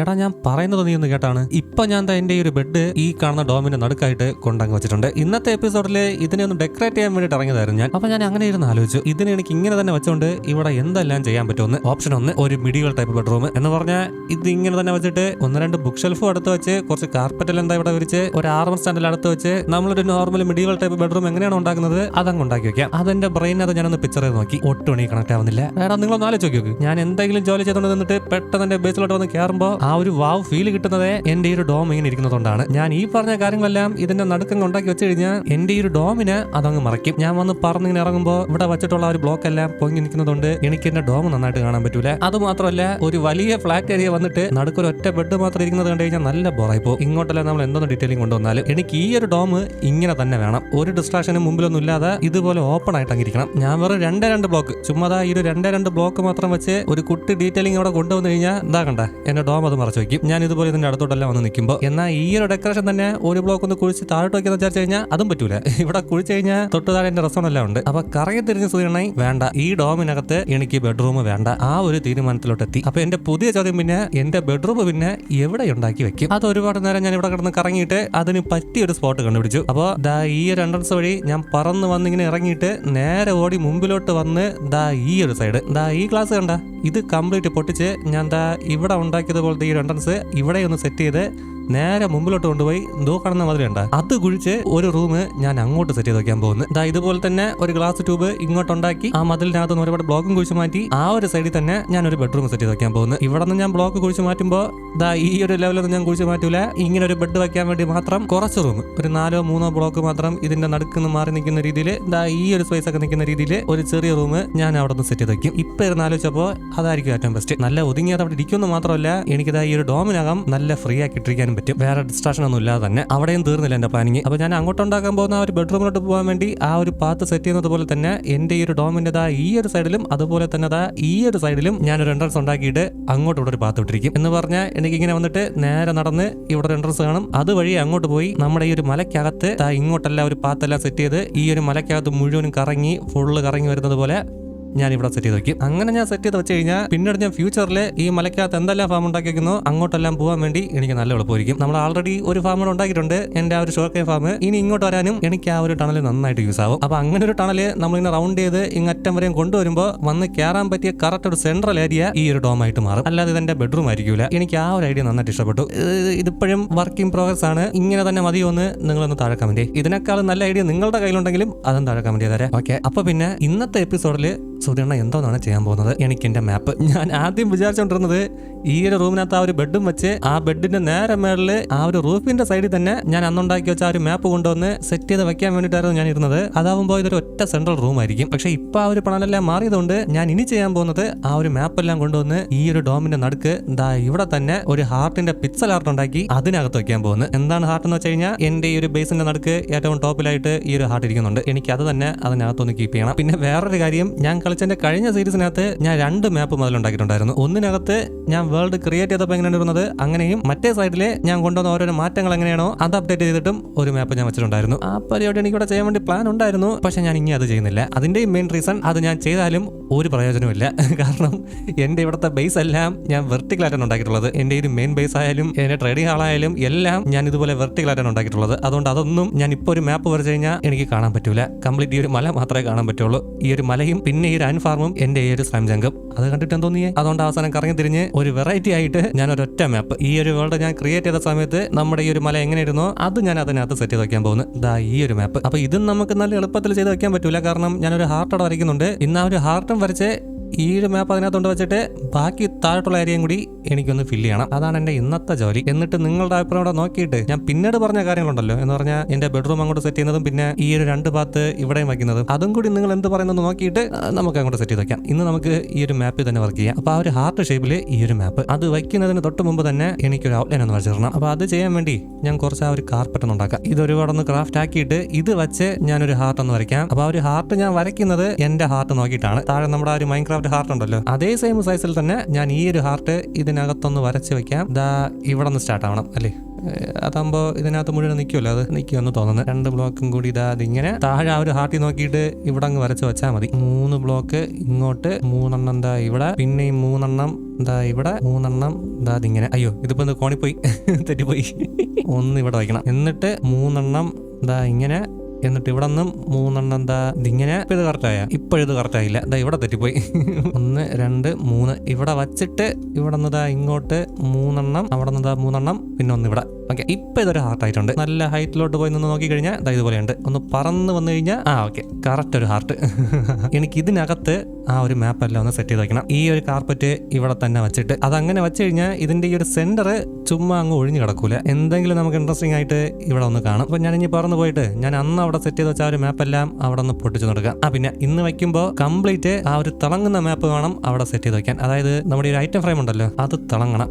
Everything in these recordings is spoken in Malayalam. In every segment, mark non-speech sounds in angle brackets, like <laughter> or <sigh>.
എടാ ഞാൻ പറയുന്നത് നീ ഒന്ന് കേട്ടാണ്. ഇപ്പൊ ഞാൻ എന്റെ ഈ ഒരു ബെഡ് ഈ കാണുന്ന ഡോമിന്റെ നടുക്കായിട്ട് കൊണ്ടങ്ങ് വെച്ചിട്ടുണ്ട്. ഇന്നത്തെ എപ്പിസോഡിൽ ഇതിനെ ഒന്ന് ഡെക്കറേറ്റ് ചെയ്യാൻ വേണ്ടി ഇറങ്ങിയതായിരുന്നു ഞാൻ. അപ്പൊ ഞാൻ അങ്ങനെ ഇരുന്ന് ആലോചിച്ചു. ഇതിനെ എനിക്ക് ഇങ്ങനെ തന്നെ വെച്ചോണ്ട് ഇവിടെ എന്തെല്ലാം ചെയ്യാൻ പറ്റുമെന്ന് ഓപ്ഷൻ ഒന്ന് ഒരു മിഡികൾ ടൈപ്പ് ബെഡ്റൂം എന്ന് പറഞ്ഞാൽ ഇത് ഇങ്ങനെ തന്നെ വെച്ചിട്ട് ഒന്ന് രണ്ട് ബുക്ക് ഷെൽഫും അടുത്ത് വെച്ച് കുറച്ച് കാർപ്പറ്റ് എന്താ ഇവിടെ വിരിച്ച് ഒരു ആർമർ സ്റ്റാൻഡിൽ അടുത്ത് വെച്ച് നമ്മളൊരു നോർമൽ മിഡികൾ ടൈപ്പ് ബെഡ്റൂം എങ്ങനെയാണ് ഉണ്ടാക്കുന്നത് അതങ്ങ് ഉണ്ടാക്കി വെക്കാം. അതെന്റെ അത് ഞാനൊന്ന് പിക്ചർ ചെയ്ത് നോക്കി. ഒട്ടും കണക്ട് ആവുന്നില്ല. വേറെ നിങ്ങളൊന്ന് ആലോചിച്ച് നോക്കി. ഞാൻ എന്തെങ്കിലും ജോലി ചെയ്തുകൊണ്ട് നിന്നിട്ട് പെട്ടെന്ന് എന്റെ ബേസിലോട്ട് വന്ന് കയറുമ്പോൾ ആ ഒരു വാവ് ഫീൽ കിട്ടുന്നത് എന്റെ ഈ ഒരു ഡോം ഇങ്ങനെ ഇരിക്കുന്നതുകൊണ്ടാണ്. ഞാൻ ഈ പറഞ്ഞ കാര്യങ്ങളെല്ലാം ഇതിന്റെ നടുക്കങ്ങ് ഉണ്ടാക്കി വെച്ച് കഴിഞ്ഞാൽ എന്റെ ഈ ഒരു ഡോമിന് അതങ്ങ് മറയ്ക്കും. ഞാൻ വന്ന് പറന്നിങ്ങനെ ഇറങ്ങുമ്പോൾ ഇവിടെ വെച്ചിട്ടുള്ള ഒരു ബ്ലോക്ക് എല്ലാം പൊങ്ങി നിൽക്കുന്നതുകൊണ്ട് എനിക്ക് എന്റെ ഡോം നന്നായിട്ട് കാണാൻ പറ്റൂല. അത് മാത്രമല്ല ഒരു വലിയ ഫ്ലാറ്റ് ഏരിയ വന്നിട്ട് നടുക്കൊരു ഒറ്റ ബെഡ് മാത്രം ഇരിക്കുന്നത് കണ്ടു കഴിഞ്ഞാൽ നല്ല ബോറായിപ്പോ ഇങ്ങോട്ടല്ല നമ്മൾ എന്തൊന്നും ഡീറ്റെയിലിംഗ് കൊണ്ടുവന്നാലും എനിക്ക് ഈ ഒരു ഡോം ഇങ്ങനെ തന്നെ വേണം. ഒരു ഡിസ്ട്രാക്ഷനും മുമ്പിലൊന്നും ഇല്ലാതെ ഇതുപോലെ ഓപ്പൺ ആയിട്ട് അങ്ങിരിക്കണം ഞാൻ വെറും രണ്ടേ രണ്ട് ബ്ലോക്ക് ചുമ്മാതാ ഈ ഒരു രണ്ടേ രണ്ട് ബ്ലോക്ക് മാത്രം വെച്ച് ഒരു കുട്ടി ഡീറ്റെയിലിംഗ് അവിടെ കൊണ്ടുവന്നു കഴിഞ്ഞാൽ എന്താ കണ്ട എന്റെ ഡോം അത് മറച്ചു വെക്കും. ഞാൻ ഇതുപോലെ ഇതിന്റെ അടുത്തോട്ടല്ല വന്ന് നിൽക്കുമ്പോൾ എന്നാൽ ഈ ഒരു ഡെക്കറേഷൻ തന്നെ ഒരു ബ്ലോക്ക് ഒന്ന് കുഴിച്ച് താഴോട്ട് വെക്കുന്ന വിചാരിച്ചു കഴിഞ്ഞാൽ അതും പറ്റൂല. <laughs> ഇവിടെ കുഴിച്ച് കഴിഞ്ഞാൽ തൊട്ട് താഴെ എന്റെ റെസ്റ്റോറന്റ് എല്ലാം ഉണ്ട്. അപ്പൊ കറങ്ങി തിരിഞ്ഞ് സൂര്യണായി വേണ്ട. ഈ ഡോമിനകത്ത് എനിക്ക് ബെഡ്റൂം വേണ്ട. ആ ഒരു തീരുമാനത്തിലോട്ട് എത്തി. അപ്പൊ എന്റെ പുതിയ ചോദ്യം പിന്നെ എന്റെ ബെഡ്റൂം പിന്നെ എവിടെ ഉണ്ടാക്കി വെക്കും? അത് ഒരുപാട് നേരം ഞാൻ ഇവിടെ കിടന്ന് കറങ്ങിയിട്ട് അതിന് പറ്റിയ ഒരു സ്പോട്ട് കണ്ടുപിടിച്ചു. അപ്പോൾ ദാ ഈ ഒരു എൻട്രൻസ് വഴി ഞാൻ പറന്ന് വന്നിങ്ങനെ ഇറങ്ങിയിട്ട് നേരെ ഓടി മുമ്പിലോട്ട് വന്ന് ദാ ഈ ഒരു സൈഡ് ദാ ഈ ക്ലാസ് കണ്ട. ഇത് കംപ്ലീറ്റ് പൊട്ടിച്ച് ഞാൻ ദാ ഇവിടെ ഉണ്ടാക്കിയതുപോലത്തെ ഈ രണ്ടൻസ് ഇവിടെ ഒന്ന് സെറ്റ് ചെയ്ത് നേരെ മുമ്പിലോട്ട് കൊണ്ടുപോയി ദോ കാണുന്ന ഉണ്ട് അത് കുഴിച്ച് ഒരു റൂം ഞാൻ അങ്ങോട്ട് സെറ്റ് ചെയ്ത് വെക്കാൻ പോകുന്നു. ഇതാ ഇതുപോലെ തന്നെ ഒരു ഗ്ലാസ് ട്യൂബ് ഇങ്ങോട്ട് ഉണ്ടാക്കി ആ മതിലിനകത്ത് നിന്ന് ഒരുപാട് ബ്ലോക്കും കുഴിച്ച് മാറ്റി ആ ഒരു സൈഡിൽ തന്നെ ഞാൻ ഒരു ബെഡ്റൂം സെറ്റ് ചെയ്ത് വെക്കാൻ പോകുന്നു. ഇവിടെ നിന്ന് ഞാൻ ബ്ലോക്ക് കുഴിച്ച് മാറ്റുമ്പോൾ ഇതാ ഈ ഒരു ലെവലൊന്നും ഞാൻ കുഴിച്ച് മാറ്റൂല. ഇങ്ങനെ ഒരു ബെഡ് വെക്കാൻ വേണ്ടി മാത്രം കുറച്ച് റൂം ഒരു നാലോ മൂന്നോ ബ്ലോക്ക് മാത്രം ഇതിന്റെ നടുക്ക് നിന്ന് മാറി നിൽക്കുന്ന രീതിയിൽ ഇതാ ഈ ഒരു സ്പേസ് ഒക്കെ നിൽക്കുന്ന രീതിയിൽ ഒരു ചെറിയ റൂം ഞാൻ അവിടെ നിന്ന് സെറ്റ് ചെയ്ത് വെക്കും. ഇപ്പൊ ഇരുന്ന് ആലോചിച്ചപ്പോൾ അതായിരിക്കും ഏറ്റവും ബെസ്റ്റ് നല്ല ഒതുങ്ങിയത് അവിടെ ഇരിക്കുമെന്ന് മാത്രമല്ല എനിക്കിതാ ഈ ഒരു ഡോമിനകം നല്ല ഫ്രീ ആക്കി ഇട്ടിരിക്കാനും പറ്റും. വേറെ ഡിസ്ട്രാക്ഷൻ ഒന്നും ഇല്ലാതെ തന്നെ. അവിടെയും തീർന്നില്ല എന്റെ പ്ലാനിങ് അപ്പൊ ഞാൻ അങ്ങോട്ട് ഉണ്ടാക്കാൻ പോകുന്ന ആ ഒരു ബെഡ്റൂമിലോട്ട് പോകാൻ വേണ്ടി ആ ഒരു പാത്ത് സെറ്റ് ചെയ്യുന്നത് പോലെ തന്നെ എന്റെ ഈ ഒരു ഡോമിന്റെ ദാ ഈ ഒരു സൈഡിലും അതുപോലെ തന്നെ ദാ ഈ ഒരു സൈഡിലും ഞാൻ ഒരു എൻട്രൻസ് ഉണ്ടാക്കിയിട്ട് അങ്ങോട്ട് ഇവിടെ ഒരു പാത്ത് ഇട്ടിരിക്കും. എന്ന് പറഞ്ഞാൽ എനിക്ക് ഇങ്ങനെ വന്നിട്ട് നേരെ നടന്ന് ഇവിടെ ഒരു എൻട്രൻസ് കാണും. അതുവഴി അങ്ങോട്ട് പോയി നമ്മുടെ ഈ ഒരു മലയ്ക്കകത്ത് ഇങ്ങോട്ടെല്ലാം ഒരു പാത്തെല്ലാം സെറ്റ് ചെയ്ത് ഈ ഒരു മലയ്ക്കകത്ത് മുഴുവനും കറങ്ങി ഫുള്ള് കറങ്ങി വരുന്നത് പോലെ ഞാൻ ഇവിടെ സെറ്റ് ചെയ്ത് വെക്കും. അങ്ങനെ ഞാൻ സെറ്റ് ചെയ്ത് വെച്ച് കഴിഞ്ഞാൽ പിന്നീട് ഞാൻ ഫ്യൂച്ചറിൽ ഈ മലയ്ക്കകത്ത് എന്തെല്ലാം ഫാം ഉണ്ടാക്കിയിരിക്കുന്നു അങ്ങോട്ടെല്ലാം പോകാൻ വേണ്ടി എനിക്ക് നല്ല എളുപ്പമായിരിക്കും. നമ്മൾ ആൾറെഡി ഒരു ഫാം ഉണ്ടാക്കിയിട്ടുണ്ട്. എന്റെ ആ ഒരു ഷോർക്കേ ഫാം ഇനി ഇങ്ങോട്ട് വരാനും എനിക്ക് ആ ഒരു ടണൽ നന്നായിട്ട് യൂസ് ആവും. അപ്പൊ അങ്ങനെ ഒരു ടണൽ നമ്മളിങ്ങനെ റൗണ്ട് ചെയ്ത് ഇങ്ങറ്റം വരെയും കൊണ്ടുവരുമ്പോൾ വന്ന് കയറാൻ പറ്റിയ കറക്റ്റ് ഒരു സെൻട്രൽ ഏരിയ ഈ ഒരു ഡോം ആയിട്ട് മാറും. അല്ലാതെ ഇതെന്റെ ബെഡ്റൂം ആയിരിക്കില്ല എനിക്ക് ആ ഒരു ഐഡിയ നന്നായിട്ട് ഇഷ്ടപ്പെട്ടു. ഇത് ഇതിപ്പോഴും വർക്ക് ഇൻ പ്രോഗ്രസ് ആണ്. ഇങ്ങനെ തന്നെ മതിയോ എന്ന് നിങ്ങളൊന്ന് താഴെ കമന്റ് ഇതിനേക്കാളും നല്ല ഐഡിയ നിങ്ങളുടെ കയ്യിലുണ്ടെങ്കിലും അതും താഴെ കമന്റ് ചെയ്തേരെ. ഓക്കെ അപ്പൊ പിന്നെ ഇന്നത്തെ എപ്പിസോഡിൽ സുധീർണ എന്തോന്നാണ് ചെയ്യാൻ പോകുന്നത്? എനിക്ക് എന്റെ മാപ്പ് ഞാൻ ആദ്യം വിചാരിച്ചോണ്ടിരുന്നത് ഈ ഒരു റൂമിനകത്ത് ആ ഒരു ബെഡും വെച്ച് ആ ബെഡിന്റെ നേരെ മേളിൽ ആ ഒരു റൂഫിന്റെ സൈഡിൽ തന്നെ ഞാൻ അന്നുണ്ടാക്കി വെച്ച ആ ഒരു മാപ്പ് കൊണ്ടുവന്ന് സെറ്റ് ചെയ്ത് വെക്കാൻ വേണ്ടിയിട്ടായിരുന്നു ഞാൻ ഇരുന്നത്. അതാവുമ്പോൾ ഇതൊരു ഒറ്റ സെൻട്രൽ റൂം ആയിരിക്കും. പക്ഷെ ഇപ്പൊ ആ ഒരു പണലെല്ലാം മാറിയതുകൊണ്ട് ഞാൻ ഇനി ചെയ്യാൻ പോകുന്നത് ആ ഒരു മാപ്പ് എല്ലാം കൊണ്ടുവന്ന് ഈ ഒരു ഡോമിന്റെ നടുക്ക് ദാ ഇവിടെ തന്നെ ഒരു ഹാർട്ടിന്റെ പിക്സൽ ആർട്ട് ഉണ്ടാക്കി അതിനകത്ത് വെക്കാൻ പോകുന്നത്. എന്താണ് ഹാർട്ട് എന്ന് വെച്ച് കഴിഞ്ഞാൽ എന്റെ ഈ ഒരു ബേസിന്റെ നടുക്ക് ഏറ്റവും ടോപ്പിലായിട്ട് ഈ ഒരു ഹാർട്ട് ഇരിക്കുന്നുണ്ട്. എനിക്ക് അത് തന്നെ അതിനകത്തൊന്ന് കീപ്പ് ചെയ്യണം. പിന്നെ വേറൊരു കാര്യം ഞാൻ കളിച്ചതിന്റെ കഴിഞ്ഞ സീരീസിനകത്ത് ഞാൻ രണ്ട് മാപ്പ് മുതൽ ഉണ്ടാക്കിയിട്ടുണ്ടായിരുന്നു ഒന്നിനകത്ത് ഞാൻ വേൾഡ് ക്രിയേറ്റ് ചെയ്തപ്പോൾ എങ്ങനെയാണ് വരുന്നത്? അങ്ങനെയും മറ്റേ സൈഡിൽ ഞാൻ കൊണ്ടുവന്ന ഓരോരോ മാറ്റങ്ങൾ എങ്ങനെയാണോ അത് അപ്ഡേറ്റ് ചെയ്തിട്ടും ഒരു മാപ്പ് ഞാൻ വെച്ചിട്ടുണ്ടായിരുന്നു. ആ പരിപാടി എനിക്ക് എനിക്കിവിടെ ചെയ്യാൻ വേണ്ടി പ്ലാൻ ഉണ്ടായിരുന്നു. പക്ഷെ ഞാൻ ഇനി അത് ചെയ്യുന്നില്ല. അതിന്റെ മെയിൻ റീസൺ അത് ഞാൻ ചെയ്താലും ഒരു പ്രയോജനമില്ല <laughs> കാരണം എന്റെ ഇവിടുത്തെ ബേസ് എല്ലാം ഞാൻ വെർട്ടിക്കലായിട്ടാണ് ഉണ്ടാക്കിയിട്ടുള്ളത്. എന്റെ ഒരു മെയിൻ ബേസ് ആയാലും എന്റെ ട്രേഡിംഗ് ഹാളായാലും എല്ലാം ഞാൻ ഇതുപോലെ വെർട്ടിക്കലായിട്ടാണ് ഉണ്ടാക്കിയിട്ടുള്ളത്. അതുകൊണ്ട് അതൊന്നും ഞാൻ ഇപ്പോൾ ഒരു മാപ്പ് വരച്ചു കഴിഞ്ഞാൽ എനിക്ക് കാണാൻ പറ്റൂല. കംപ്ലീറ്റ് ഈ ഒരു മല മാത്രമേ കാണാൻ പറ്റുള്ളൂ. ഈ ഒരു മലയും പിന്നെ ഈ ഒരു ഫാർമും എന്റെ ഈ ഒരു സ്ലൈം ജങ്കും. അത് കണ്ടിട്ട് എന്തോന്നിയേ അതുകൊണ്ട് അവസാനം കറങ്ങി തിരിഞ്ഞ് ഒരു വെറൈറ്റി ആയിട്ട് ഞാൻ ഒരൊറ്റ മാപ്പ് ഈ ഒരു വേൾഡ് ഞാൻ ക്രിയേറ്റ് ചെയ്ത സമയത്ത് നമ്മുടെ ഈ ഒരു മല എങ്ങനെയായിരുന്നോ അത് ഞാൻ അതിനകത്ത് സെറ്റ് ചെയ്ത് വെക്കാൻ പോകുന്നു. ദാ ഈ ഒരു മാപ്പ് അപ്പൊ ഇതും നമുക്ക് നല്ല എളുപ്പത്തിൽ ചെയ്ത് വെക്കാൻ പറ്റൂല. കാരണം ഞാനൊരു ഹാർട്ട് അവിടെ വരയ്ക്കുന്നുണ്ട്. ഇന്ന് ആ ഒരു ഹാർട്ടും വരച്ച് ഈ ഒരു മാപ്പ് അതിനകത്തോണ്ട് വെച്ചിട്ട് ബാക്കി താഴോട്ടുള്ള ഏരിയയും കൂടി എനിക്കൊന്ന് ഫില്ല് ചെയ്യണം. അതാണ് എന്റെ ഇന്നത്തെ ജോലി. എന്നിട്ട് നിങ്ങളുടെ അഭിപ്രായം കൂടെ നോക്കിയിട്ട് ഞാൻ പിന്നീട് പറഞ്ഞ കാര്യങ്ങളുണ്ടല്ലോ എന്ന് പറഞ്ഞാൽ എന്റെ ബെഡ്റൂം അങ്ങോട്ട് സെറ്റ് ചെയ്യുന്നതും പിന്നെ ഈ ഒരു രണ്ട് ഭാഗത്ത് ഇവിടെയും വയ്ക്കുന്നതും. അതും കൂടി നിങ്ങൾ എന്ത് പറയുന്നത് നോക്കിയിട്ട് നമുക്ക് അങ്ങോട്ട് സെറ്റ് ചെയ്ത് വെക്കാം. ഇന്ന് നമുക്ക് ഈ ഒരു മാപ്പിൽ തന്നെ വർക്ക് ചെയ്യാം. അപ്പോൾ ആ ഒരു ഹാർട്ട് ഷേപ്പിൽ ഈ ഒരു മാപ്പ് അത് വയ്ക്കുന്നതിന് തൊട്ട് മുമ്പ് തന്നെ എനിക്കൊരു ഔട്ട്ലൈൻ ഒന്ന് വരച്ചിടണം അപ്പോൾ അത് ചെയ്യാൻ വേണ്ടി ഞാൻ കുറച്ച് ആ ഒരു കാർപ്പറ്റ് ഒന്ന് ഉണ്ടാക്കാം. ഇത് ഒരുപാടൊന്ന് ക്രാഫ്റ്റ് ആക്കിയിട്ട് ഇത് വെച്ച് ഞാനൊരു ഹാർട്ട് ഒന്ന് വരയ്ക്കാം. അപ്പോൾ ആ ഒരു ഹാർട്ട് ഞാൻ വരയ്ക്കുന്നത് എന്റെ ഹാർട്ട് നോക്കിയിട്ടാണ്. താഴെ നമ്മുടെ ആ ഒരു മൈൻക്രാഫ്റ്റ് ഹാർട്ട് ഉണ്ടല്ലോ. അതേ സെയിം സൈസിൽ തന്നെ ഞാൻ ഈ ഒരു ഹാർട്ട് ഇതിനകത്തൊന്ന് വരച്ച് വെക്കാം. ദാ ഇവിടെ നിന്ന് സ്റ്റാർട്ട് ആവണം അല്ലേ? അതാകുമ്പോ ഇതിനകത്ത് മുഴുവൻ നിൽക്കുമല്ലോ അത് നിൽക്കുമെന്ന് തോന്നുന്നു. രണ്ട് ബ്ലോക്കും കൂടി ഇതാ അതിങ്ങനെ താഴെ ആ ഒരു ഹാർട്ടി നോക്കിയിട്ട് ഇവിടെ അങ്ങ് വരച്ച് വെച്ചാൽ മതി. മൂന്ന് ബ്ലോക്ക് ഇങ്ങോട്ട് മൂന്നെണ്ണം എന്താ ഇവിടെ പിന്നെ ഈ മൂന്നെണ്ണം എന്താ ഇവിടെ മൂന്നെണ്ണം എന്താ അതിങ്ങനെ അയ്യോ ഇതിപ്പോ കോണിപ്പോയി. <laughs> തെറ്റിപ്പോയി. <laughs> ഒന്ന് ഇവിടെ വയ്ക്കണം. എന്നിട്ട് മൂന്നെണ്ണം എന്താ ഇങ്ങനെ എന്നിട്ട് ഇവിടെ നിന്നും മൂന്നെണ്ണം എന്താ ഇതിങ്ങനെ ഇത് കറക്റ്റായ ഇപ്പോഴിത് കറക്റ്റ് ആയില്ല. ദാ ഇവിടെ തെറ്റിപ്പോയി. <laughs> ഒന്ന് രണ്ട് മൂന്ന്. ഇവിടെ വച്ചിട്ട് ഇവിടെ നിന്നതാ ഇങ്ങോട്ട് മൂന്നെണ്ണം അവിടെ നിന്നതാ മൂന്നെണ്ണം പിന്നെ ഒന്ന് ഇവിടെ. ഓക്കെ ഇപ്പൊ ഇതൊരു ഹാർട്ട് ആയിട്ടുണ്ട്. നല്ല ഹൈറ്റിലോട്ട് പോയി നിന്ന് നോക്കി കഴിഞ്ഞാൽ ദാ ഇതുപോലെയുണ്ട് ഒന്ന് പറന്ന് വന്നു കഴിഞ്ഞാൽ ആ ഓക്കെ കറക്റ്റ് ഒരു ഹാർട്ട് <laughs> എനിക്ക് ഇതിനകത്ത് ആ ഒരു മാപ്പ് എല്ലാം ഒന്ന് സെറ്റ് ചെയ്ത് വെക്കണം ഈ ഒരു കാർപ്പറ്റ് ഇവിടെ തന്നെ വെച്ചിട്ട്. അത് അങ്ങനെ വെച്ച് കഴിഞ്ഞാൽ ഇതിന്റെ ഈ ഒരു സെന്റർ ചുമ്മാ അങ്ങ് ഒഴിഞ്ഞു കിടക്കൂല. എന്തെങ്കിലും നമുക്ക് ഇൻട്രസ്റ്റിംഗ് ആയിട്ട് ഇവിടെ ഒന്ന് കാണാം. അപ്പൊ ഞാൻ ഇനി പറന്ന് പോയിട്ട് ഞാൻ അന്ന് അവിടെ സെറ്റ് ചെയ്ത് വെച്ച ആ ഒരു മാപ്പ് എല്ലാം അവിടെ നിന്ന് പൊട്ടിച്ചു നടക്കുക. ആ പിന്നെ ഇന്ന് വയ്ക്കുമ്പോൾ കംപ്ലീറ്റ് ആ ഒരു തിളങ്ങുന്ന മാപ്പ് വേണം അവിടെ സെറ്റ് ചെയ്ത് വെക്കാൻ. അതായത് നമ്മുടെ ഒരു ഐറ്റം ഫ്രെയിം ഉണ്ടല്ലോ അത് തിളങ്ങണം.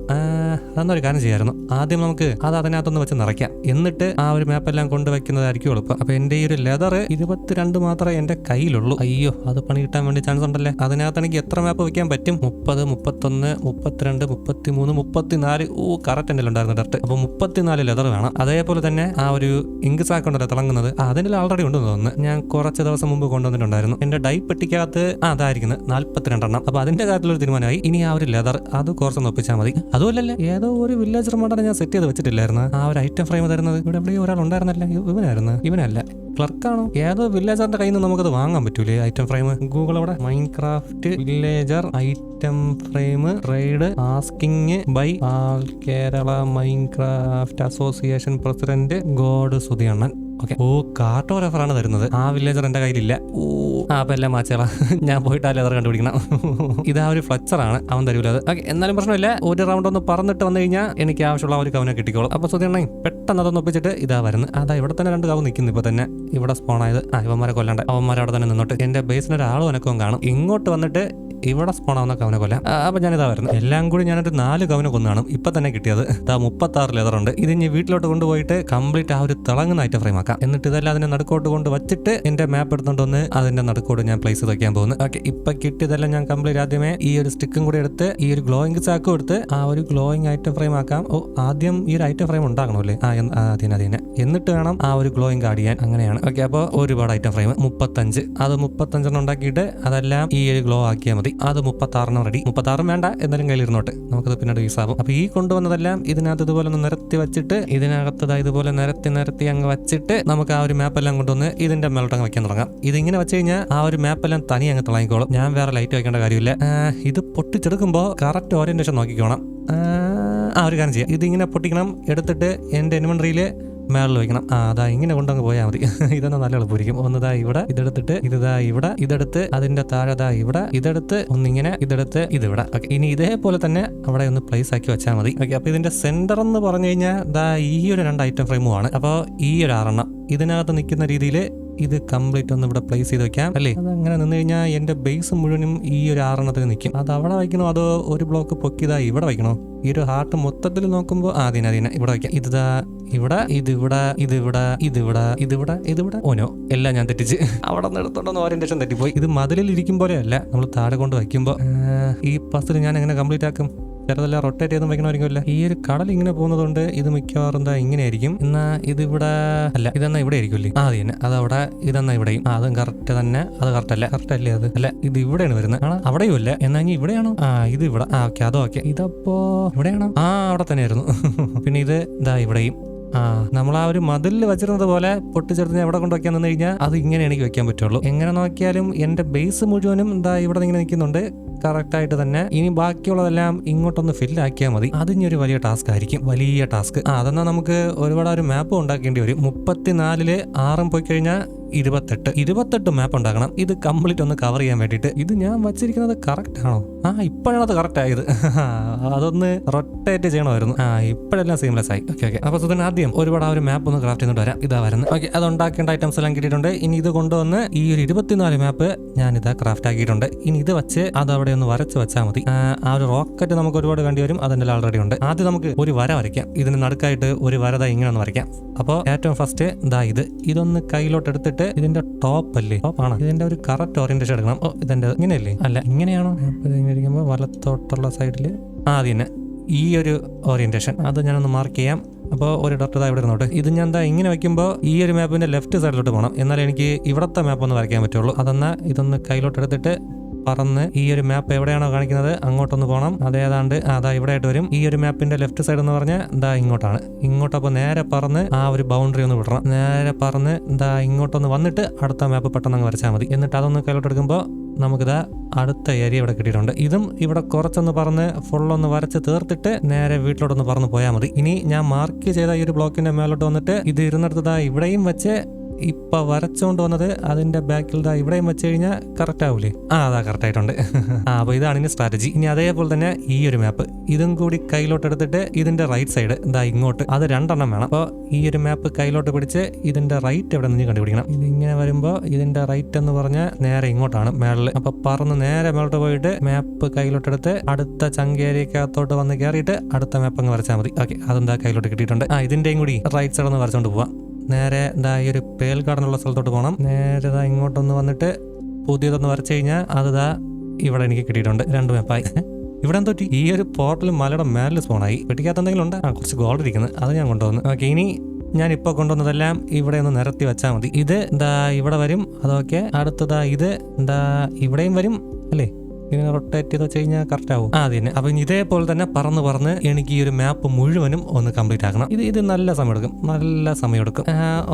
അതൊന്നൊരു കാര്യം ചെയ്യായിരുന്നു. ആദ്യം നമുക്ക് അത് അതിനകത്തൊന്ന് വെച്ച് നിറയ്ക്കാം. എന്നിട്ട് ആ ഒരു മാപ്പ് എല്ലാം കൊണ്ട് വെക്കുന്നതായിരിക്കും എളുപ്പം. അപ്പൊ എന്റെ ഈ ഒരു ലെതർ ഇരുപത്തിരണ്ട് മാത്രമേ എന്റെ കയ്യിലുള്ളൂ. അയ്യോ അത് പണി കിട്ടാൻ വേണ്ടി ചാൻസ് ഉണ്ടല്ലേ? അതിനകത്ത് എനിക്ക് എത്ര മാപ്പ് വെക്കാൻ പറ്റും? മുപ്പത് മുപ്പത്തൊന്ന് മുപ്പത്തിരണ്ട് മുപ്പത്തിമൂന്ന് മുപ്പത്തിനാല്. ഓ കറക്റ്റ് എന്റെ ഉണ്ടായിരുന്നു ഡർട്ട് അപ്പൊ മുപ്പത്തിനാല് ലെതർ വേണം. അതേപോലെ തന്നെ ആ ഒരു ഇങ്ക് സാക്ക് ഉണ്ടല്ലോ തിളങ്ങുന്നത്. ആ അതിൽ ആൾറെഡി ഉണ്ടെന്ന് തോന്നുന്നു. ഞാൻ കുറച്ച് ദിവസം മുമ്പ് കൊണ്ടുവന്നിട്ടുണ്ടായിരുന്നു. എന്റെ ഡൈ പെട്ടിക്കകത്ത് അതായിരിക്കുന്നത് നാല്പത്തിരണ്ടെണ്ണം. അപ്പൊ അതിന്റെ കാര്യത്തിൽ ഒരു തീരുമാനമായി. ഇനി ആ ഒരു ലെതർ അത് കുറച്ചൊന്ന് ഒപ്പിച്ചാൽ മതി. അതുമല്ലല്ലേ ഏതോ ഒരു വില്ലേജർ മണ്ടനെ ഞാൻ സെറ്റ് ചെയ്ത് വെച്ചിട്ടില്ലായിരുന്നു. ആ ഒരു ഐറ്റം ഫ്രെയിം തരുന്നത്. ഇവിടെ എവിടെയോ ഒരാൾ ഉണ്ടായിരുന്നല്ലേ. ഇവനായിരുന്നു. ഇവനല്ല. ക്ലർക്കാണോ ഏതോ വില്ലേജറിന്റെ കയ്യിൽ നിന്ന് നമുക്കത് വാങ്ങാൻ പറ്റൂലേ ഐറ്റം ഫ്രെയിം ഗൂഗിൾ അവിടെ Minecraft villager item frame ride asking by Kerala Minecraft association president god സുധിയണ്ണൻ okay. ഓ കാട്ടോ റെഫറാണ് തരുന്നത്. ആ വില്ലേജർ എന്റെ കയ്യിലില്ല. ഓ ആ അപ്പൊ എല്ലാം മാച്ചേളാ <laughs> ഞാൻ പോയിട്ട് ആ ലെതർ കണ്ടുപിടിക്കണം. <laughs> ഇത് ആ ഒരു ഫ്ലച്ചർ ആണ്. അവൻ തരൂല അത്. ഓക്കെ എന്നാലും പ്രശ്നമില്ല. ഒരു റൗണ്ട് ഒന്ന് പറന്നിട്ട് വന്നു കഴിഞ്ഞാൽ എനിക്ക് ആവശ്യമുള്ള ഒരു കവനെ കിട്ടിക്കോളും. അപ്പൊ സുധിയണ്ണ പെട്ടെന്ന് അതൊന്ന് ഒപ്പിച്ചിട്ട് ഇതാ വരുന്നത്. അതാ ഇവിടെ തന്നെ രണ്ട് കവ് നിൽക്കുന്നു ഇപ്പൊ തന്നെ. ഇവിടെ സ്പോൺ ആയത്. ആ ഇവന്മാരെ കൊല്ലാണ്ട്. അവന്മാരെ അവിടെ തന്നെ നിന്നോട്ട്. എന്റെ ബേസിന് ഒരാളും എനക്കും കാണും. ഇങ്ങോട്ട് വന്നിട്ട് ഇവിടെ സ്പോണാവുന്ന കവന കൊല്ല അപ്പൊ ഞാനിതാ വരുന്നത് എല്ലാം കൂടി ഞാനൊരു നാല് കവന കൊന്നാണ് ഇപ്പൊ തന്നെ കിട്ടിയത്. ഇതാ മുപ്പത്തി ആറ് ലെതർ ഉണ്ട്. ഇത് ഇനി വീട്ടിലോട്ട് കൊണ്ടുപോയിട്ട് കംപ്ലീറ്റ് ആ ഒരു തിളങ്ങുന്ന ഐറ്റം ഫ്രെയിം ആക്കാം. എന്നിട്ട് ഇതെല്ലാം അതിന്റെ നടുക്കോട്ട് കൊണ്ട് വെച്ചിട്ട് എന്റെ മാപ്പ് എടുത്തോണ്ട് വന്ന് അതിന്റെ നടുക്കോട് ഞാൻ പ്ലേസ് ചെയ്ത് വെക്കാൻ പോകുന്നു. ഓക്കെ ഇപ്പൊ കിട്ടിയതെല്ലാം ഞാൻ കംപ്ലീറ്റ് ആദ്യമേ ഈ ഒരു സ്റ്റിക്കും കൂടി എടുത്ത് ഈ ഒരു ഗ്ലോയിങ് ചാക്കും എടുത്ത് ആ ഒരു ഗ്ലോയിങ് ഐറ്റം ഫ്രെയിം ആക്കാം. ഓ ആദ്യം ഈ ഒരു ഐറ്റം ഫ്രെയിം ഉണ്ടാക്കണമല്ലേ ആ, അതിന് അതിനെ. എന്നിട്ട് വേണം ആ ഒരു ഗ്ലോയിങ് കാർഡ് ചെയ്യാൻ. അങ്ങനെയാണ്. ഓക്കെ അപ്പോൾ ഒരുപാട് ഐറ്റം ഫ്രെയിം മുപ്പത്തഞ്ച്. അത് മുപ്പത്തഞ്ചെണ്ണം ഉണ്ടാക്കിയിട്ട് അതെല്ലാം ഈ ഒരു ഗ്ലോ ആക്കിയാൽ മതി. അത് മുപ്പത്തി ആറെണ്ണം റെഡി മുപ്പത്തി ആറും വേണ്ട എന്നാലും കയ്യിലിരുന്നോട്ടെ. നമുക്കത് പിന്നീട് യൂസ് ആവും. അപ്പൊ ഈ കൊണ്ടുവന്നതെല്ലാം ഇതിനകത്ത് ഇതുപോലെ ഒന്ന് നിരത്തി വെച്ചിട്ട് ഇതിനകത്ത് ഇതുപോലെ നിരത്തി നിരത്തി അങ്ങ് വെച്ചിട്ട് നമുക്ക് ആ ഒരു മാപ്പ് എല്ലാം കൊണ്ടുവന്ന് ഇതിന്റെ മേലോട്ട് അങ്ങ് വെക്കാൻ തുടങ്ങാം. ഇതിങ്ങനെ വെച്ച് കഴിഞ്ഞാൽ ആ ഒരു മാപ്പ് എല്ലാം തനി അങ്ങ് തിളങ്ങിക്കോളും. ഞാൻ വേറെ ലൈറ്റ് വെക്കേണ്ട കാര്യമില്ല. ഇത് പൊട്ടിച്ചെടുക്കുമ്പോൾ കറക്റ്റ് ഓറിയന്റേഷൻ നോക്കിക്കോണം. ആ, ഒരു കാര്യം ചെയ്യാം. ഇതിങ്ങനെ പൊട്ടിക്കണം എടുത്തിട്ട് എന്റെ ഇൻവെൻട്രിയിൽ മേളിൽ വെക്കണം ആ അതാ ഇങ്ങനെ കൊണ്ടങ്ങ് പോയാൽ മതി. <laughs> ഇതെന്നാ നല്ല എളുപ്പമായിരിക്കും. ഒന്നതാ ഇവിടെ ഇതെടുത്തിട്ട് ഇതാ ഇവിടെ ഇതെടുത്ത് അതിന്റെ താഴെതാ ഇവിടെ ഇതെടുത്ത് ഒന്നിങ്ങനെ ഇതെടുത്ത് ഇതിവിടെ. ഓക്കെ ഇനി ഇതേപോലെ തന്നെ അവിടെ ഒന്ന് പ്ലേസ് ആക്കി വെച്ചാൽ മതി. ഓക്കെ അപ്പൊ ഇതിന്റെ സെന്റർ എന്ന് പറഞ്ഞു കഴിഞ്ഞാൽ ഈ ഒരു രണ്ട് ഐറ്റം ഫ്രെയിമുമാണ് അപ്പോൾ ഈ ഒരു ആറെണ്ണം ഇതിനകത്ത് നിൽക്കുന്ന രീതിയിൽ ഇത് കംപ്ലീറ്റ് ഒന്ന് ഇവിടെ പ്ലേസ് ചെയ്ത് വെക്കാം അല്ലേ? അത് അങ്ങനെ നിന്ന് കഴിഞ്ഞാൽ എന്റെ ബേസ് മുഴുവനും ഈ ഒരു ആറെണ്ണത്തിൽ നിൽക്കും അത് അവിടെ വയ്ക്കണോ? അതോ ഒരു ബ്ലോക്ക് പൊക്കിയതാ ഇവിടെ വയ്ക്കണോ? ഈ ഒരു ഹാർട്ട് മൊത്തത്തിൽ നോക്കുമ്പോൾ ആദ്യം അതിനെ ഇവിടെ വയ്ക്കാം. ഇതാ ഇവിടെ ഇതിവിടെ ഇതിവിടെ ഇതിവിടെ ഇതിവിടെ ഇതിവിടെ. ഓനോ എല്ലാം ഞാൻ തെറ്റിച്ച്. അവിടെ നിന്ന് എടുത്തോണ്ടെന്ന് ഓറിയന്റേഷൻ തെറ്റിപ്പോയി. ഇത് മതിലിൽ ഇരിക്കും പോലെയല്ല. നമ്മൾ താഴെ കൊണ്ട് വയ്ക്കുമ്പോൾ ഈ പസിൽ ഞാൻ എങ്ങനെ കംപ്ലീറ്റ് ആക്കും? ചിലതെല്ലാം റൊട്ടേറ്റ് ചെയ്തും വയ്ക്കണമായിരിക്കുമല്ല? ഈ ഒരു കടൽ ഇങ്ങനെ പോകുന്നതുകൊണ്ട് ഇത് മിക്കവാറും എന്താ ഇങ്ങനെയായിരിക്കും. എന്നാ ഇതിവിടെ അല്ല ഇതെന്നാ ഇവിടെ ആയിരിക്കുമല്ലേ? ആ അത് അവിടെ അതവിടെ ഇതെന്നാ ഇവിടെയും. ആ അതും കറക്റ്റ് തന്നെ. അത് കറക്റ്റ് അല്ല? കറക്റ്റ് അല്ലേ അത്? അല്ല ഇത് ഇവിടെയാണ് വരുന്നത്. ആണ്? അവിടെയും അല്ല. എന്നാ ഇനി ഇവിടെയാണോ? ആ ഇത് ഇവിടെ. ആ ഓക്കെ അതോ ഓക്കെ ഇതപ്പോ ഇവിടെയാണോ? ആ അവിടെ തന്നെ ആയിരുന്നു <laughs> പിന്നെ ഇത് ഇതാ ഇവിടെയും. ആ നമ്മൾ ആ ഒരു മതിലിൽ വെച്ചിരുന്നത് പോലെ പൊട്ടിച്ചെടുത്ത് എവിടെ കൊണ്ട് വെക്കാൻ നിന്ന് കഴിഞ്ഞാൽ അത് ഇങ്ങനെ എനിക്ക് വെക്കാൻ പറ്റുള്ളൂ. എങ്ങനെ നോക്കിയാലും എന്റെ ബേസ് മുഴുവനും എന്താ ഇവിടെ ഇങ്ങനെ നിൽക്കുന്നുണ്ട്. കറക്റ്റായിട്ട് തന്നെ. ഇനി ബാക്കിയുള്ളതെല്ലാം ഇങ്ങോട്ടൊന്ന് ഫില്ല് ആക്കിയാൽ മതി. അത് ഇനി ഒരു വലിയ ടാസ്ക് ആയിരിക്കും. വലിയ ടാസ്ക് ആ അതെന്നാൽ നമുക്ക് ഒരുപാട് ഒരു മാപ്പ് ഉണ്ടാക്കേണ്ടി വരും. മുപ്പത്തിനാലിൽ ആറും പോയി കഴിഞ്ഞാൽ ഇരുപത്തെട്ട്. ഇരുപത്തെട്ട് മാപ്പ് ഉണ്ടാക്കണം. ഇത് കംപ്ലീറ്റ് ഒന്ന് കവർ ചെയ്യാൻ വേണ്ടിയിട്ട്. ഇത് ഞാൻ വച്ചിരിക്കുന്നത് കറക്റ്റ് ആണോ? ആ ഇപ്പോഴാണ് അത് കറക്റ്റ് ആയത്. <laughs> അതൊന്ന് റൊട്ടേറ്റ് ചെയ്യണമായിരുന്നു. ആ ഇപ്പോഴെല്ലാം സീംലെസ് ആയി. ഓക്കെ ഓക്കെ അപ്പോൾ സുധൻ ആദ്യം ഒരുപാട് ആ ഒരു മാപ്പ് ഒന്ന് ക്രാഫ്റ്റ് ചെയ്തിട്ട് വരാം. ഇതാ വരുന്നത്. ഓക്കെ അത് ഉണ്ടാക്കേണ്ട ഐറ്റംസ് എല്ലാം കിട്ടിയിട്ടുണ്ട്. ഇനി ഇത് കൊണ്ടുവന്ന് ഈ ഒരു ഇരുപത്തിനാല് മാപ്പ് ഞാൻ ഇതാ ക്രാഫ്റ്റ് ആക്കിയിട്ടുണ്ട്. ഇനി ഇത് വെച്ച് അത് അവിടെ ഒന്ന് വരച്ച് വെച്ചാൽ മതി. ആ, ഒരു റോക്കറ്റ് നമുക്ക് ഒരുപാട് വേണ്ടി വരും. അതിന്റെ ആൾറെഡി ഉണ്ട്. ആദ്യം നമുക്ക് ഒരു വര വരയ്ക്കാം. ഇതിന് നടുക്കായിട്ട് ഒരു വര ദാ ഇങ്ങനെ ഒന്ന് വരയ്ക്കാം. അപ്പോൾ ഏറ്റവും ഫസ്റ്റ് ഇതാ ഇത്. ഇതൊന്ന് കയ്യിലോട്ട് എടുത്തിട്ട് ഇതിന്റെ ടോപ്പ് അല്ലേ? ടോപ്പ് ആണ്. ഇതിന്റെ ഒരു കറക്റ്റ് ഓറിയന്റേഷൻ എടുക്കണം. ഓ ഇതെന്റെ ഇങ്ങനെയല്ലേ? അല്ല ഇങ്ങനെയാണോ? ഇങ്ങനെയിരിക്കുമ്പോൾ വലത്തോട്ടുള്ള സൈഡിൽ ആ അത് തന്നെ. ഈ ഒരു ഓറിയന്റേഷൻ അത് ഞാനൊന്ന് മാർക്ക് ചെയ്യാം. അപ്പോൾ ഒരു ഡോക്ടർ ഇവിടെ ഇരുന്നോട്ട്. ഇത് ഞാൻ എന്താ ഇങ്ങനെ വെക്കുമ്പോൾ ഈ ഒരു മാപ്പിന്റെ ലെഫ്റ്റ് സൈഡിലോട്ട് പോകണം എന്നാൽ എനിക്ക് ഇവിടുത്തെ മാപ്പ് ഒന്ന് വരയ്ക്കാൻ പറ്റുള്ളൂ. അതെന്നാൽ ഇതൊന്ന് കയ്യിലോട്ട് എടുത്തിട്ട് പറന്ന് ഈ ഒരു മാപ്പ് എവിടെയാണോ കാണിക്കുന്നത് അങ്ങോട്ടൊന്ന് പോകണം അതേതാണ്ട് അതാ ഇവിടെ ആയിട്ട് വരും. ഈ ഒരു മാപ്പിന്റെ ലെഫ്റ്റ് സൈഡ് എന്ന് പറഞ്ഞാൽ ഇതാ ഇങ്ങോട്ടാണ്. ഇങ്ങോട്ടപ്പോൾ നേരെ പറന്ന് ആ ഒരു ബൗണ്ടറി ഒന്ന് വിടണം. നേരെ പറന്ന് ഇതാ ഇങ്ങോട്ടൊന്ന് വന്നിട്ട് അടുത്ത മാപ്പ് പെട്ടെന്ന് അങ്ങ് വരച്ചാൽ മതി. എന്നിട്ട് അതൊന്ന് കയ്യിലോട്ട് എടുക്കുമ്പോൾ നമുക്കിതാ അടുത്ത ഏരിയ ഇവിടെ കിട്ടിയിട്ടുണ്ട്. ഇതും ഇവിടെ കുറച്ചൊന്ന് പറഞ്ഞ് ഫുള്ളൊന്ന് വരച്ച് തീർത്തിട്ട് നേരെ വീട്ടിലോട്ടൊന്ന് പറന്ന് പോയാൽ മതി. ഇനി ഞാൻ മാർക്ക് ചെയ്ത ഈ ഒരു ബ്ലോക്കിന്റെ മേലോട്ട് വന്നിട്ട് ഇത് ഇരുന്നിടത്തതാ ഇവിടെയും വെച്ച് ഇപ്പൊ വരച്ചുകൊണ്ട് വന്നത് അതിന്റെ ബാക്കിൽ ഇതാ ഇവിടെയും വെച്ച് കഴിഞ്ഞാൽ കറക്റ്റ് ആവൂലേ? ആ അതാ കറക്റ്റ് ആയിട്ടുണ്ട്. <laughs> ആ അപ്പോൾ ഇതാണ് ഇനി സ്ട്രാറ്റജി ഇനി അതേപോലെ തന്നെ ഈ ഒരു മാപ്പ് ഇതും കൂടി കയ്യിലോട്ട് എടുത്തിട്ട് ഇതിന്റെ റൈറ്റ് സൈഡ് ഇതാ ഇങ്ങോട്ട്. അത് രണ്ടെണ്ണം വേണം. അപ്പോൾ ഈ ഒരു മാപ്പ് കയ്യിലോട്ട് പിടിച്ച് ഇതിന്റെ റൈറ്റ് എവിടെ നിന്ന് കണ്ടുപിടിക്കണം? ഇതിങ്ങനെ വരുമ്പോൾ ഇതിന്റെ റൈറ്റ് എന്ന് പറഞ്ഞാൽ നേരെ ഇങ്ങോട്ടാണ് മേളിൽ അപ്പോൾ പറന്ന് നേരെ മേളോട്ട് പോയിട്ട് മാപ്പ് കയ്യിലോട്ടെടുത്ത് അടുത്ത ചങ്കേരിക്കകത്തോട്ട് വന്ന് കയറിയിട്ട് അടുത്ത മാപ്പ് അങ്ങ് വരച്ചാൽ മതി. ഓക്കെ അതെന്താ കയ്യിലോട്ട് കിട്ടിയിട്ടുണ്ട്? ആ ഇതിന്റെയും കൂടി റൈറ്റ് സൈഡ് ഒന്ന് വരച്ചോണ്ട് പോവാം. നേരെ ഇതാ ഈ ഒരു പേൽ കടന്നുള്ള സ്ഥലത്തോട്ട് പോകണം നേരെ ഇതാ ഇങ്ങോട്ടൊന്ന് വന്നിട്ട് പുതിയതൊന്ന് വരച്ചു കഴിഞ്ഞാൽ അത് ദാ ഇവിടെ എനിക്ക് കിട്ടിയിട്ടുണ്ട്. രണ്ട് മാപ്പായി <laughs> ഇവിടെ എന്തോ ഈ ഒരു പോർട്ടൽ മലയുടെ മേലിൽ സ്പോണായി വെട്ടിക്കാത്ത എന്തെങ്കിലും ഉണ്ട്? ആ കുറച്ച് ഗോൾഡ് ഇരിക്കുന്നത് അത് ഞാൻ കൊണ്ടുവന്നു. ഓക്കെ ഇനി ഞാൻ ഇപ്പോൾ കൊണ്ടുവന്നതെല്ലാം ഇവിടെ ഒന്ന് നിരത്തി വെച്ചാൽ മതി. ഇത് എന്താ ഇവിടെ വരും. അതൊക്കെ അടുത്തതാ ഇത് എന്താ ഇവിടെയും വരും. അല്ലേ? ഇങ്ങനെ റൊട്ടേറ്റ് ചെയ്ത് വെച്ച് കഴിഞ്ഞാൽ കറക്റ്റ് ആവും. ആ തന്നെ അപ്പൊ ഇതേപോലെ തന്നെ പറന്ന് പറന്ന് എനിക്ക് ഈ ഒരു മാപ്പ് മുഴുവനും ഒന്ന് കംപ്ലീറ്റ് ആക്കണം. ഇത് ഇത് നല്ല സമയം എടുക്കും നല്ല സമയം എടുക്കും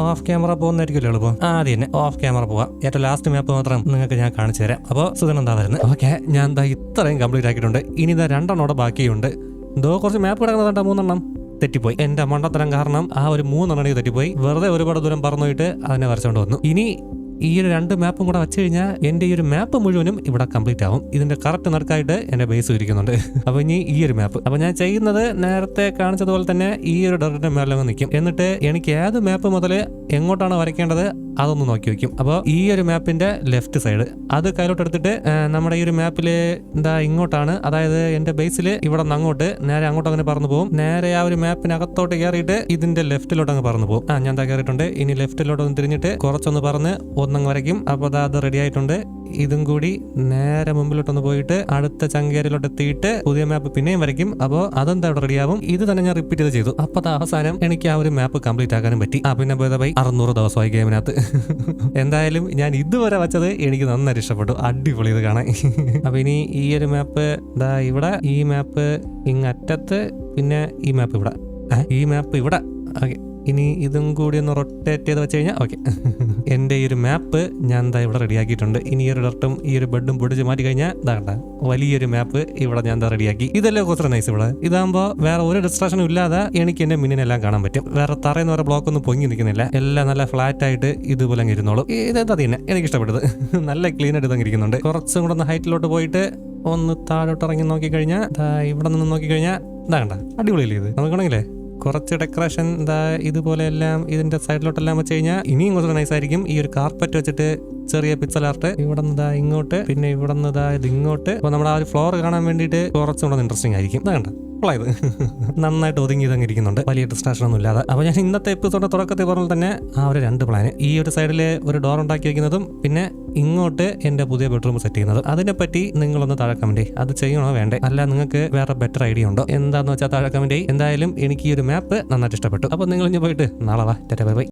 ഓഫ് ക്യാമറ പോകുന്നതായിരിക്കുമല്ലോ എളുപ്പം. ആ തന്നെ. ഓഫ് ക്യാമറ പോവാം. ഏറ്റവും ലാസ്റ്റ് മാപ്പ് മാത്രം നിങ്ങൾക്ക് ഞാൻ കാണിച്ചു തരാം. അപ്പോൾ സുധനം എന്താ വരുന്നത് ഓക്കെ ഞാൻ എന്താ ഇത്രയും കംപ്ലീറ്റ് ആക്കിയിട്ടുണ്ട്. ഇനി ഇതാ രണ്ടെണ്ണം അവിടെ ബാക്കിയുണ്ട്. എന്തോ കുറച്ച് മാപ്പ് കിടക്കുന്നുണ്ട് മൂന്നെണ്ണം. തെറ്റിപ്പോയി. എന്റെ മണ്ടത്തരം കാരണം ആ ഒരു മൂന്നെണ്ണം തെറ്റിപ്പോയി. വെറുതെ ഒരുപാട് ദൂരം പറഞ്ഞു പോയിട്ട് അതിനെ വരച്ചോണ്ട് വന്നു. ഇനി ഈ ഒരു രണ്ട് മാപ്പും കൂടെ വെച്ച് കഴിഞ്ഞാൽ എന്റെ ഈ ഒരു മാപ്പ് മുഴുവനും ഇവിടെ കംപ്ലീറ്റ് ആവും. ഇതിന്റെ കറക്റ്റ് നടുക്കായിട്ട് എന്റെ ബേസ് ഇരിക്കുന്നുണ്ട് <laughs> അപ്പൊ ഇനി ഈ ഒരു മാപ്പ്. അപ്പൊ ഞാൻ ചെയ്യുന്നത് നേരത്തെ കാണിച്ചതുപോലെ തന്നെ ഈ ഒരു ഡെറിന്റെ മേലെ നിൽക്കും എന്നിട്ട് എനിക്ക് ഏത് മാപ്പ് മുതൽ എങ്ങോട്ടാണ് വരയ്ക്കേണ്ടത് അതൊന്ന് നോക്കി വെക്കും. അപ്പോൾ ഈ ഒരു മാപ്പിന്റെ ലെഫ്റ്റ് സൈഡ് അത് കയ്യിലോട്ട് എടുത്തിട്ട് നമ്മുടെ ഈ ഒരു മാപ്പിൽ എന്താ ഇങ്ങോട്ടാണ് അതായത് എന്റെ ബേസിൽ ഇവിടെ നിന്ന് അങ്ങോട്ട് നേരെ അങ്ങോട്ട് അങ്ങനെ പറന്നു പോകും നേരെ ആ ഒരു മാപ്പിനകത്തോട്ട് കയറിയിട്ട് ഇതിന്റെ ലെഫ്റ്റിലോട്ട് അങ്ങ് പറന്നു പോകും ആ ഞാൻ എന്താ കയറിയിട്ടുണ്ട്. ഇനി ലെഫ്റ്റിലോട്ട് ഒന്ന് തിരിഞ്ഞിട്ട് കുറച്ചൊന്ന് പറഞ്ഞ് ഒന്നങ്ങ് വരയ്ക്കും. അപ്പോൾ അത് റെഡി ആയിട്ടുണ്ട്. ഇതും കൂടി നേരെ മുമ്പിലോട്ടൊന്ന് പോയിട്ട് അടുത്ത ചങ്കേരിലോട്ട് എത്തിയിട്ട് പുതിയ മാപ്പ് പിന്നെയും വരയ്ക്കും. അപ്പോൾ അതെന്താ അവിടെ റെഡിയാവും ഇത് തന്നെ ഞാൻ റിപ്പീറ്റ് ചെയ്ത് ചെയ്തു. അപ്പോൾ അവസാനം എനിക്ക് ആ ഒരു മാപ്പ് കംപ്ലീറ്റ് ആക്കാനും പറ്റി. ആ പിന്നെ പോയി അറുന്നൂറ് ദിവസമായി ഗെയിമിനകത്ത് <laughs> എന്തായാലും ഞാൻ ഇതുവരെ വെച്ചത് എനിക്ക് നന്നായിട്ട് ഇഷ്ടപ്പെട്ടു. അടിപൊളി ഇത് കാണാൻ. <laughs> അപ്പൊ ഇനി ഈ ഒരു മാപ്പ് ദാ ഇവിടെ ഈ മാപ്പ് ഇങ്ങറ്റത്ത് പിന്നെ ഈ മാപ്പ് ഇവിടെ. ഈ മാപ്പ് ഇവിടെ. ഓക്കെ ഇനി ഇതും കൂടി ഒന്ന് റൊട്ടേറ്റ് ചെയ്ത് വെച്ച് കഴിഞ്ഞാൽ ഓക്കെ <laughs> എന്റെ ഈ ഒരു മാപ്പ് ഞാൻ എന്താ ഇവിടെ റെഡിയാക്കിയിട്ടുണ്ട് ഇനി ഒരു ഡർട്ടും ഈ ഒരു ബെഡും പൊടിച്ച് മാറ്റി കഴിഞ്ഞാൽ ഇതാ വലിയൊരു മാപ്പ് ഇവിടെ ഞാൻ എന്താ റെഡിയാക്കി ഇതല്ലേ കുറച്ച് നൈസ് ഇവിടെ. ഇതാകുമ്പോൾ വേറെ ഒരു ഡിസ്ട്രാക്ഷനും ഇല്ലാതെ എനിക്ക് എന്റെ മിന്നിനെല്ലാം കാണാൻ പറ്റും. വേറെ തറയെന്ന് പറയുന്ന ബ്ലോക്ക് ഒന്നും പൊങ്ങി നിൽക്കുന്നില്ല. എല്ലാം നല്ല ഫ്ലാറ്റ് ആയിട്ട് ഇതുപോലെ അങ്ങ് ഇരുന്നോളും. ഇതെന്താ തന്നെ? എനിക്ക് ഇഷ്ടപ്പെട്ടത്. <laughs> നല്ല ക്ലീൻ ആയിട്ട് ഇതങ്ങ് ഇരിക്കുന്നുണ്ട്. കുറച്ചും കൂടെ ഒന്ന് ഹൈറ്റിലോട്ട് പോയിട്ട് ഒന്ന് താഴോട്ട് ഇറങ്ങി നോക്കിക്കഴിഞ്ഞാൽ ദാ ഇവിടെ നിന്ന് നോക്കിക്കഴിഞ്ഞാൽ ഇതാ കണ്ട. അടിപൊളിയല്ലേ ഇത്? നമുക്കാണെങ്കിലേ കുറച്ച് ഡെക്കറേഷൻ എന്താ ഇതുപോലെയെല്ലാം ഇതിന്റെ സൈഡിലോട്ടെല്ലാം വെച്ച് കഴിഞ്ഞാൽ ഇനിയും കുറച്ച് നൈസ് ആയിരിക്കും. ഈ ഒരു കാർപ്പറ്റ് വെച്ചിട്ട് ചെറിയ പിക്സൽ ആർട്ട് ഇവിടെ നിന്ന് ഇങ്ങോട്ട് പിന്നെ ഇവിടെ നിന്ന് ഇത് ഇങ്ങോട്ട്. അപ്പൊ നമ്മുടെ ആ ഒരു ഫ്ലോർ കാണാൻ വേണ്ടിയിട്ട് കുറച്ചും കൂടെ ഇൻട്രസ്റ്റിംഗ് ആയിരിക്കും. ഇതാ കണ്ട? കൊള്ളായത് നന്നായിട്ട് ഒതുങ്ങി ഇതങ്ങ് ഇരിക്കുന്നുണ്ട് വലിയ ഡിസ്ട്രാക്ഷൻ ഒന്നും ഇല്ലാതെ അപ്പോൾ ഞാൻ ഇന്നത്തെ എപ്പിസോഡ് തുടക്കത്തിൽ പറഞ്ഞ തന്നെ ആ ഒരു രണ്ട് പ്ലാന് ഈ ഒരു സൈഡിൽ ഒരു ഡോർ ഉണ്ടാക്കി വെക്കുന്നതും പിന്നെ ഇങ്ങോട്ട് എന്റെ പുതിയ ബെഡ്റൂം സെറ്റ് ചെയ്യുന്നത്. അതിനെപ്പറ്റി നിങ്ങളൊന്ന് താഴെ ചെയ്യ്. അത് ചെയ്യണോ വേണ്ടേ? അല്ല നിങ്ങൾക്ക് വേറെ ബെറ്റർ ഐഡിയ ഉണ്ടോ? എന്താന്ന് വെച്ചാൽ താഴെ കമന്റ് എന്തായാലും എനിക്ക് ഈ ഒരു മാപ്പ് നന്നായിട്ട് ഇഷ്ടപ്പെട്ടു. അപ്പോൾ നിങ്ങൾ ഇനി പോയിട്ട് നാളെ വാ. Tata bye bye.